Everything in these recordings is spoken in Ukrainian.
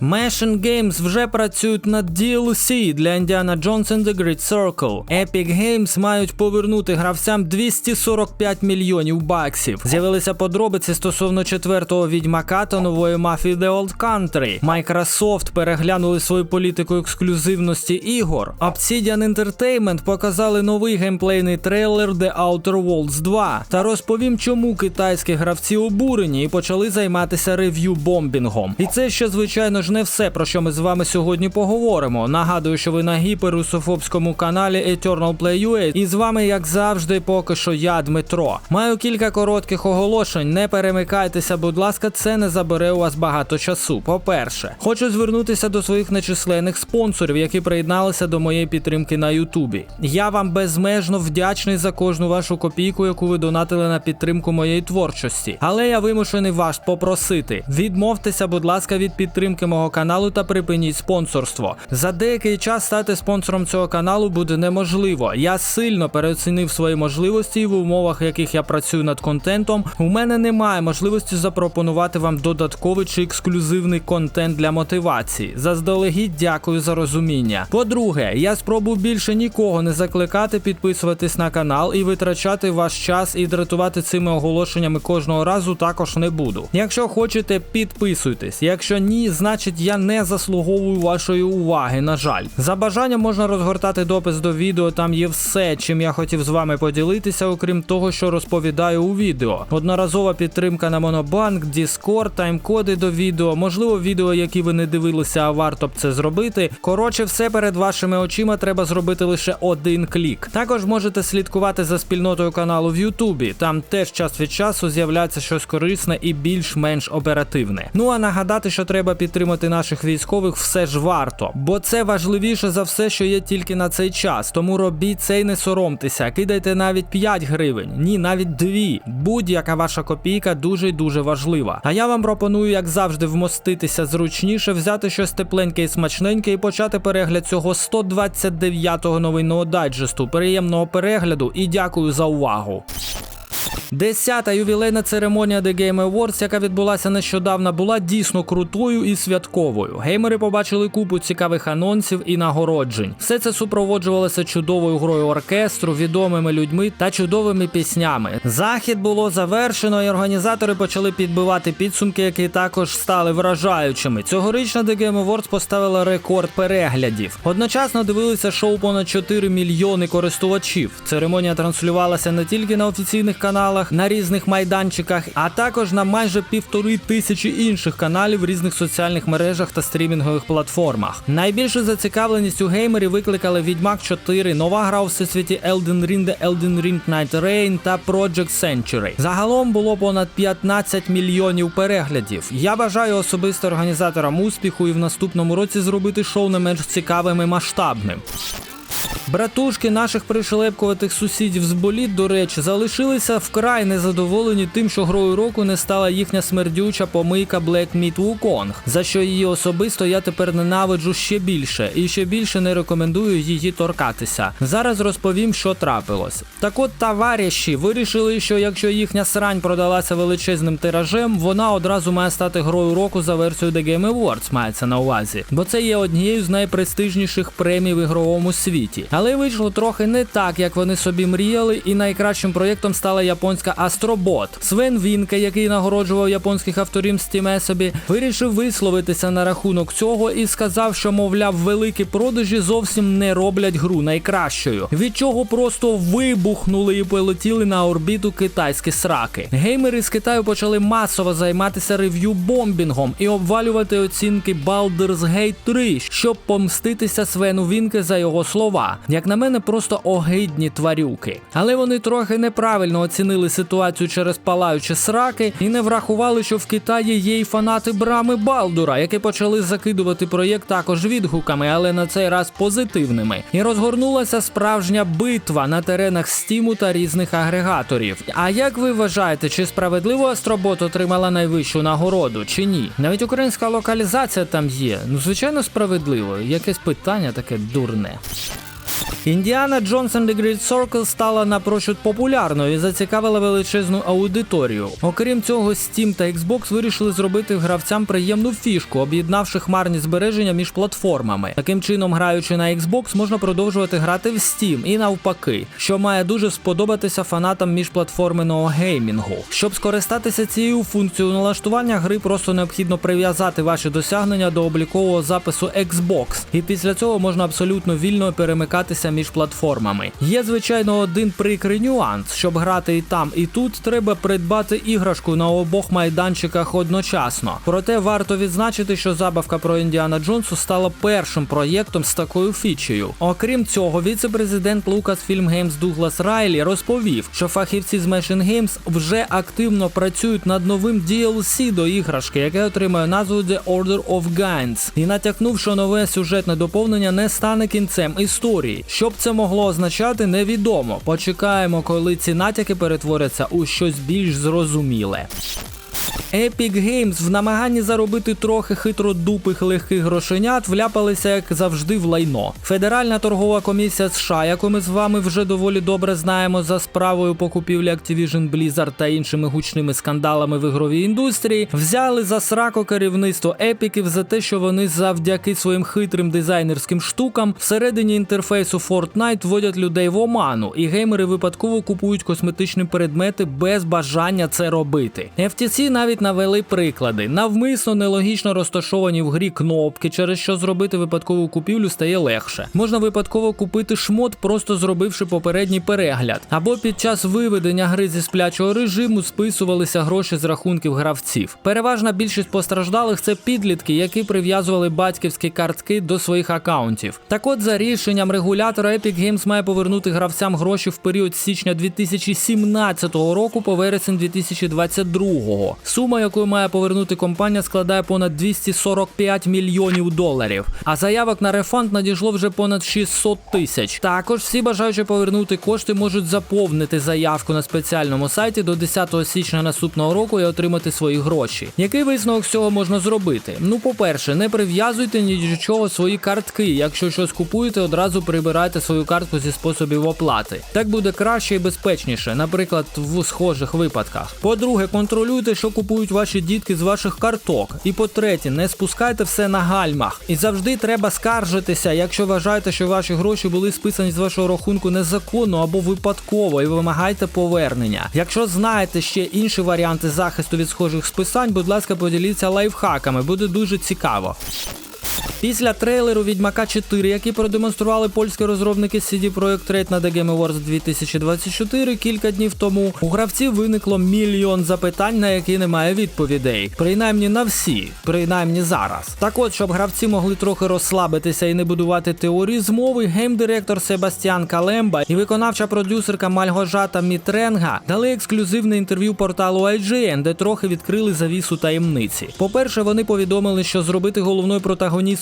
Machine Games вже працюють над DLC для Indiana Jones and the Great Circle. Epic Games мають повернути гравцям 245 мільйонів баксів. З'явилися подробиці стосовно четвертого відьмака та нової мафії The Old Country. Microsoft переглянули свою політику ексклюзивності ігор. Obsidian Entertainment показали новий геймплейний трейлер The Outer Worlds 2 та розповім, чому китайські гравці обурені і почали займатися рев'ю бомбінгом. І це ще звичайно ж не все, про що ми з вами сьогодні поговоримо. Нагадую, що ви на гіперрусофобському каналі Eternal Play UA, і з вами, як завжди, поки що я, Дмитро. Маю кілька коротких оголошень. Не перемикайтеся, будь ласка, це не забере у вас багато часу. По-перше, хочу звернутися до своїх нечисленних спонсорів, які приєдналися до моєї підтримки на Ютубі. Я вам безмежно вдячний за кожну вашу копійку, яку ви донатили на підтримку моєї творчості. Але я вимушений вас попросити. Відмовтеся, будь ласка, від підтримки мого каналу та припиніть спонсорство. За деякий час стати спонсором цього каналу буде неможливо. Я сильно переоцінив свої можливості, і в умовах, в яких я працюю над контентом, у мене немає можливості запропонувати вам додатковий чи ексклюзивний контент для мотивації. Заздалегідь дякую за розуміння. По-друге, я спробую більше нікого не закликати підписуватись на канал і витрачати ваш час і дратувати цими оголошеннями кожного разу також не буду. Якщо хочете, підписуйтесь. Якщо ні, значить я не заслуговую вашої уваги. На жаль, за бажанням можна розгортати допис до відео. Там є все, чим я хотів з вами поділитися, окрім того, що розповідаю у відео. Одноразова підтримка на Монобанк, Discord, тайм-коди до відео, можливо, відео, які ви не дивилися, а варто б це зробити. Коротше, все перед вашими очима треба зробити лише один клік. Також можете слідкувати за спільнотою каналу в Ютубі. Там теж час від часу з'являється щось корисне і більш-менш оперативне. Ну а нагадати, що треба підтримати наших військових, все ж варто, бо це важливіше за все, що є тільки на цей час. Тому робіть це і не соромтеся. Кидайте навіть 5 гривень, ні, навіть 2. Будь-яка ваша копійка дуже й дуже важлива. А я вам пропоную, як завжди, вмоститися зручніше, взяти щось тепленьке і смачненьке і почати перегляд цього 129-го новинного дайджесту. Приємного перегляду і дякую за увагу. Десята ювілейна церемонія The Game Awards, яка відбулася нещодавно, була дійсно крутою і святковою. Геймери побачили купу цікавих анонсів і нагороджень. Все це супроводжувалося чудовою грою оркестру, відомими людьми та чудовими піснями. Захід було завершено, і організатори почали підбивати підсумки, які також стали вражаючими. Цьогорічна The Game Awards поставила рекорд переглядів. Одночасно дивилися шоу понад 4 мільйони користувачів. Церемонія транслювалася не тільки на офіційних каналах, на різних майданчиках, а також на майже півтори тисячі інших каналів в різних соціальних мережах та стрімінгових платформах. Найбільшу зацікавленість у геймерів викликали Відьмак 4, нова гра у всесвіті Elden Ring, The Elden Ring Night Rain та Project Century. Загалом було понад 15 мільйонів переглядів. Я бажаю особисто організаторам успіху і в наступному році зробити шоу не менш цікавим і масштабним. Братушки наших пришелепкуватих сусідів з боліт, до речі, залишилися вкрай незадоволені тим, що грою року не стала їхня смердюча помийка Black Meat Wukong, за що її особисто я тепер ненавиджу ще більше і ще більше не рекомендую її торкатися. Зараз розповім, що трапилось. Так от товариші вирішили, що якщо їхня срань продалася величезним тиражем, вона одразу має стати грою року за версією The Game Awards, мається на увазі, бо це є однією з найпрестижніших премій в ігровому світі. Але вийшло трохи не так, як вони собі мріяли, і найкращим проєктом стала японська Астробот. Свен Вінке, який нагороджував японських авторів Steam собі, вирішив висловитися на рахунок цього і сказав, що, мовляв, великі продажі зовсім не роблять гру найкращою, від чого просто вибухнули і полетіли на орбіту китайські сраки. Геймери з Китаю почали масово займатися рев'ю бомбінгом і обвалювати оцінки Baldur's Gate 3, щоб помститися Свену Вінке за його слова. Як на мене, просто огидні тварюки. Але вони трохи неправильно оцінили ситуацію через палаючі сраки і не врахували, що в Китаї є й фанати брами Балдура, які почали закидувати проєкт також відгуками, але на цей раз позитивними. І розгорнулася справжня битва на теренах Стіму та різних агрегаторів. А як ви вважаєте, чи справедливо Астробот отримала найвищу нагороду, чи ні? Навіть українська локалізація там є. Ну, звичайно, справедливо. Якесь питання таке дурне. Індіана Джонс and the Great Circle стала напрочуд популярною і зацікавила величезну аудиторію. Окрім цього, Steam та Xbox вирішили зробити гравцям приємну фішку, об'єднавши хмарні збереження між платформами. Таким чином, граючи на Xbox, можна продовжувати грати в Steam і навпаки, що має дуже сподобатися фанатам міжплатформеного геймінгу. Щоб скористатися цією функцією налаштування гри, просто необхідно прив'язати ваші досягнення до облікового запису Xbox, і після цього можна абсолютно вільно перемикатися між платформами. Є звичайно один прикрий нюанс. Щоб грати і там, і тут, треба придбати іграшку на обох майданчиках одночасно. Проте варто відзначити, що забавка про Індіана Джонсу стала першим проєктом з такою фічею. Окрім цього, віце-президент Lucasfilm Games Дуглас Райлі розповів, що фахівці з Machine Games вже активно працюють над новим DLC до іграшки, яке отримає назву The Order of Gains, і натякнув, що нове сюжетне доповнення не стане кінцем історії. Що б це могло означати, невідомо. Почекаємо, коли ці натяки перетворяться у щось більш зрозуміле. Epic Games в намаганні заробити трохи хитродупих легких грошенят вляпалися, як завжди, в лайно. Федеральна торгова комісія США, яку ми з вами вже доволі добре знаємо за справою по купівлі Activision Blizzard та іншими гучними скандалами в ігровій індустрії, взяли за срако керівництво епіків за те, що вони завдяки своїм хитрим дизайнерським штукам всередині інтерфейсу Fortnite вводять людей в оману, і геймери випадково купують косметичні предмети без бажання це робити. FTC навіть навели приклади. Навмисно нелогічно розташовані в грі кнопки, через що зробити випадкову купівлю стає легше. Можна випадково купити шмот, просто зробивши попередній перегляд. Або під час виведення гри зі сплячого режиму списувалися гроші з рахунків гравців. Переважна більшість постраждалих це підлітки, які прив'язували батьківські картки до своїх акаунтів. Так от, за рішенням регулятора Epic Games має повернути гравцям гроші в період січня 2017 року по вересень 2022. Сума, яку має повернути компанія, складає понад 245 мільйонів доларів. А заявок на рефанд надійшло вже понад 600 тисяч. Також всі бажаючі повернути кошти можуть заповнити заявку на спеціальному сайті до 10 січня наступного року і отримати свої гроші. Який висновок з цього можна зробити? Ну, по-перше, не прив'язуйте ні до чого свої картки. Якщо щось купуєте, одразу прибирайте свою картку зі способів оплати. Так буде краще і безпечніше, наприклад, в схожих випадках. По-друге, контролюйте, що купують ваші дітки з ваших карток. І по-третє, не спускайте все на гальмах. І завжди треба скаржитися, якщо вважаєте, що ваші гроші були списані з вашого рахунку незаконно або випадково, і вимагайте повернення. Якщо знаєте ще інші варіанти захисту від схожих списань, будь ласка, поділіться лайфхаками, буде дуже цікаво. Після трейлеру Відьмака 4, який продемонстрували польські розробники CD Projekt Red на The Game Awards 2024 кілька днів тому, у гравців виникло мільйон запитань, на які немає відповідей. Принаймні на всі, принаймні зараз. Так от, щоб гравці могли трохи розслабитися і не будувати теорії змови, геймдиректор Себастьян Калемба і виконавча продюсерка Мальгожата Мітренга дали ексклюзивне інтерв'ю порталу IGN, де трохи відкрили завісу таємниці. По-перше, вони повідомили, що зробити головною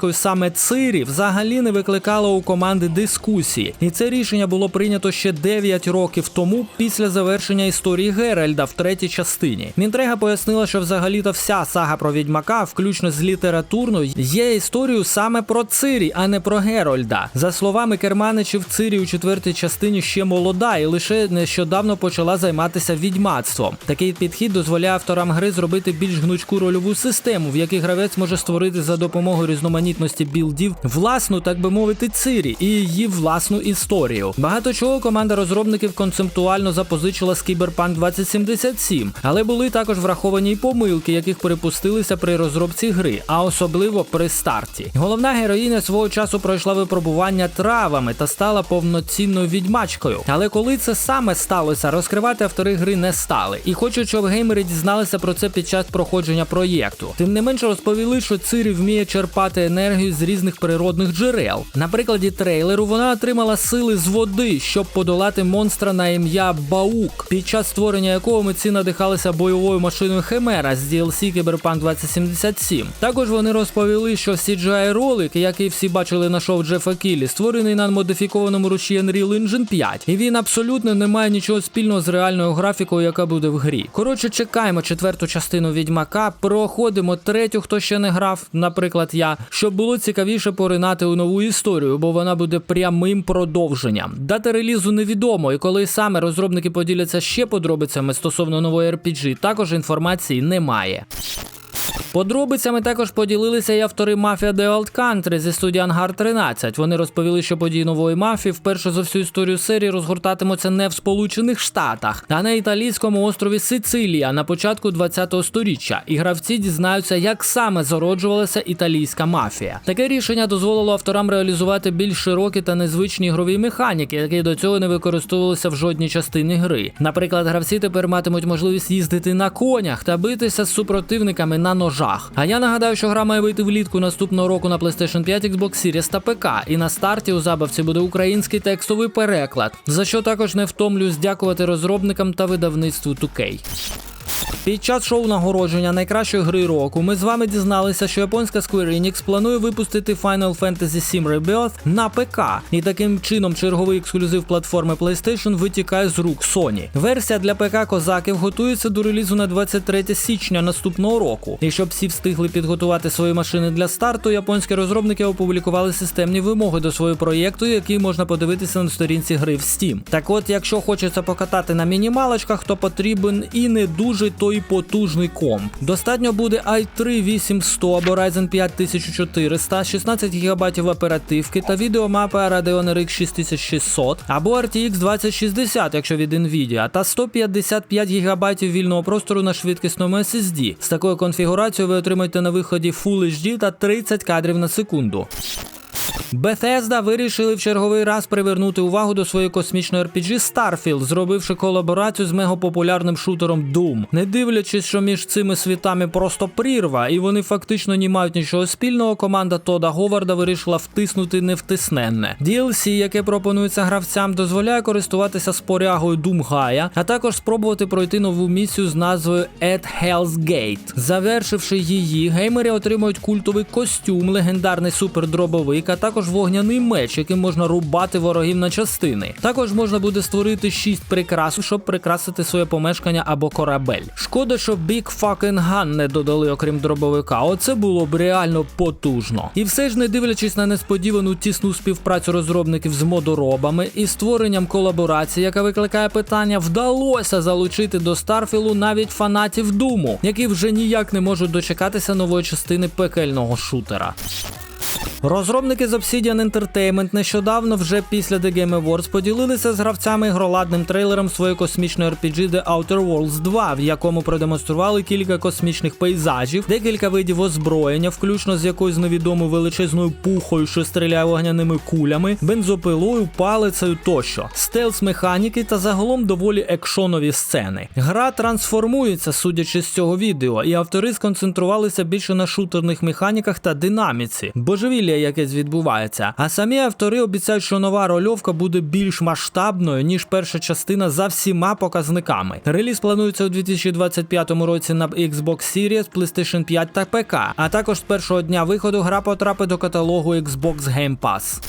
протагоністкою саме Цирі взагалі не викликало у команди дискусії, і це рішення було прийнято ще 9 років тому після завершення історії Геральда в третій частині. Мінтрега пояснила, що взагалі-то вся сага про відьмака, включно з літературною, є історією саме про Цирі, а не про Герольда. За словами керманичів, Цирі у четвертій частині ще молода і лише нещодавно почала займатися відьмацтвом. Такий підхід дозволяє авторам гри зробити більш гнучку рольову систему, в якій гравець може створити за допомогою різноманітності білдів власну, так би мовити, цирі і її власну історію. Багато чого команда розробників концептуально запозичила з Cyberpunk 2077, але були також враховані й помилки, яких припустилися при розробці гри, а особливо при старті. Головна героїня свого часу пройшла випробування травами та стала повноцінною відьмачкою. Але коли це саме сталося, розкривати автори гри не стали. І хочуть, щоб геймери дізналися про це під час проходження проєкту. Тим не менше розповіли, що Цирі вміє черпати енергію з різних природних джерел. На прикладі трейлеру вона отримала сили з води, щоб подолати монстра на ім'я Баук, під час створення якого митці надихалися бойовою машиною Химера з DLC Cyberpunk 2077. Також вони розповіли, що CGI ролик, який всі бачили на шоу Джефа Кілі, створений на модифікованому ручі Unreal Engine 5, і він абсолютно не має нічого спільного з реальною графікою, яка буде в грі. Коротше, чекаємо четверту частину відьмака, проходимо третю, хто ще не грав, наприклад, я, щоб було цікавіше поринати у нову історію, бо вона буде прямим продовженням. Дата релізу невідомо, і коли саме розробники поділяться ще подробицями стосовно нової RPG, також інформації немає. Подробицями також поділилися і автори Mafia The Old Country зі студії Ангар 13. Вони розповіли, що події нової мафії вперше за всю історію серії розгортатимуться не в Сполучених Штатах, а на італійському острові Сицилія на початку 20-го сторіччя. І гравці дізнаються, як саме зароджувалася італійська мафія. Таке рішення дозволило авторам реалізувати більш широкі та незвичні ігрові механіки, які до цього не використовувалися в жодній частині гри. Наприклад, гравці тепер матимуть можливість їздити на конях та битися з супротивниками на ножах. А я нагадаю, що гра має вийти влітку наступного року на PlayStation 5, Xbox Series та ПК. І на старті у забавці буде український текстовий переклад, за що також не втомлююсь дякувати розробникам та видавництву 2K. Під час шоу нагородження найкращої гри року ми з вами дізналися, що японська Square Enix планує випустити Final Fantasy VII Rebirth на ПК, і таким чином черговий ексклюзив платформи PlayStation витікає з рук Sony. Версія для ПК козаків готується до релізу на 23 січня наступного року. І щоб всі встигли підготувати свої машини для старту, японські розробники опублікували системні вимоги до свого проєкту, які можна подивитися на сторінці гри в Steam. Так от, якщо хочеться покатати на мінімалочках, то потрібен і не дуже той потужний комп. Достатньо буде i3 8100 або Ryzen 5 1400, 16 ГБ оперативки та відеомапи Radeon RX 6600 або RTX 2060, якщо від Nvidia, та 155 ГБ вільного простору на швидкісному SSD. З такою конфігурацією ви отримаєте на виході Full HD та 30 кадрів на секунду. Bethesda вирішили в черговий раз привернути увагу до своєї космічної RPG Starfield, зробивши колаборацію з мегапопулярним шутером Doom. Не дивлячись, що між цими світами просто прірва, і вони фактично не мають нічого спільного, команда Тода Говарда вирішила втиснути невтисненне. DLC, яке пропонується гравцям, дозволяє користуватися спорягою Doom Gaia, а також спробувати пройти нову місію з назвою At Hell's Gate. Завершивши її, геймери отримують культовий костюм, легендарний супердробовик, також вогняний меч, яким можна рубати ворогів на частини. Також можна буде створити 6 прикрас, щоб прикрасити своє помешкання або корабель. Шкода, що Big Fucking Gun не додали, окрім дробовика. Оце було б реально потужно. І все ж не дивлячись на несподівану тісну співпрацю розробників з модоробами і створенням колаборації, яка викликає питання, вдалося залучити до Старфілу навіть фанатів Думу, які вже ніяк не можуть дочекатися нової частини пекельного шутера. Розробники з Obsidian Entertainment нещодавно вже після The Game Awards поділилися з гравцями гроладним трейлером своєї космічної RPG The Outer Worlds 2, в якому продемонстрували кілька космічних пейзажів, декілька видів озброєння, включно з якоюсь невідомою величезною пухою, що стріляє вогняними кулями, бензопилою, палицею тощо, стелс механіки та загалом доволі екшонові сцени. Гра трансформується, судячи з цього відео, і автори сконцентрувалися більше на шутерних механіках та динаміці. Божевілля якесь відбувається. А самі автори обіцяють, що нова рольовка буде більш масштабною, ніж перша частина за всіма показниками. Реліз планується у 2025 році на Xbox Series, PlayStation 5 та ПК. А також з першого дня виходу гра потрапить до каталогу Xbox Game Pass.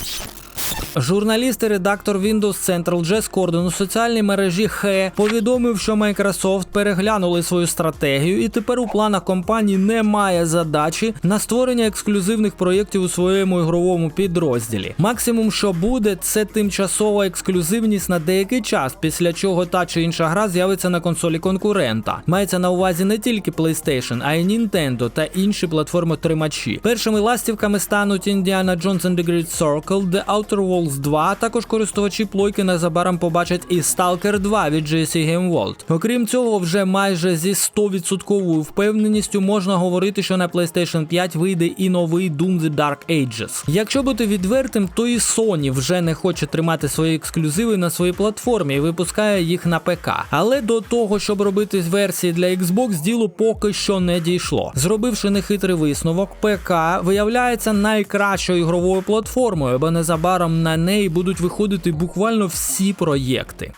Журналіст і редактор Windows Central Джес Кордон у соціальній мережі Хе повідомив, що Microsoft переглянули свою стратегію, і тепер у планах компанії немає задачі на створення ексклюзивних проєктів у своєму ігровому підрозділі. Максимум, що буде, це тимчасова ексклюзивність на деякий час, після чого та чи інша гра з'явиться на консолі конкурента. Мається на увазі не тільки PlayStation, а й Nintendo та інші платформи-тримачі. Першими ластівками стануть Indiana Jones and the Great Circle, The Outer Worlds 2, а також користувачі плойки незабаром побачать і Stalker 2 від GSC Game World. Окрім цього, вже майже зі 100% впевненістю можна говорити, що на PlayStation 5 вийде і новий Doom The Dark Ages. Якщо бути відвертим, то і Sony вже не хоче тримати свої ексклюзиви на своїй платформі і випускає їх на ПК. Але до того, щоб робити версії для Xbox, діло поки що не дійшло. Зробивши нехитрий висновок, ПК виявляється найкращою ігровою платформою, бо незабаром на неї будуть виходити буквально всі проєкти.